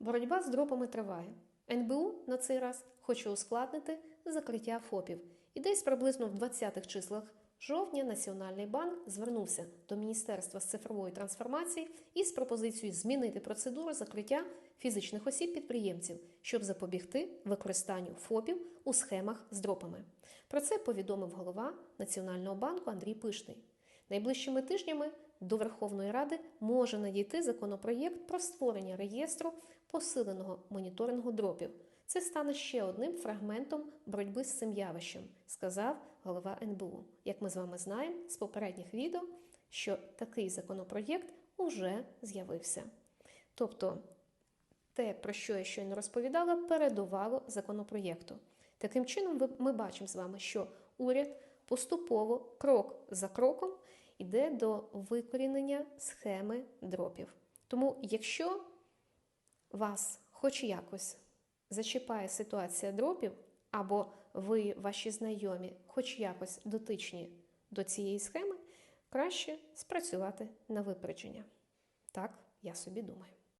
Боротьба з дропами триває. НБУ на цей раз хоче ускладнити закриття ФОПів. І десь приблизно в 20-х числах жовтня Національний банк звернувся до Міністерства з цифрової трансформації із пропозицією змінити процедуру закриття фізичних осіб-підприємців, щоб запобігти використанню ФОПів у схемах з дропами. Про це повідомив голова Національного банку Андрій Пишний. Найближчими тижнями до Верховної Ради може надійти законопроєкт про створення реєстру посиленого моніторингу дропів. Це стане ще одним фрагментом боротьби з цим явищем, сказав голова НБУ. Як ми з вами знаємо з попередніх відео, що такий законопроєкт уже з'явився. Тобто, те, про що я щойно розповідала, передувало законопроєкту. Таким чином, ми бачимо з вами, що уряд поступово, крок за кроком, йде до викорінення схеми дропів. Тому, якщо вас хоч якось зачіпає ситуація дропів, або ви, ваші знайомі, хоч якось дотичні до цієї схеми, краще спрацювати на випередження. Так, я собі думаю.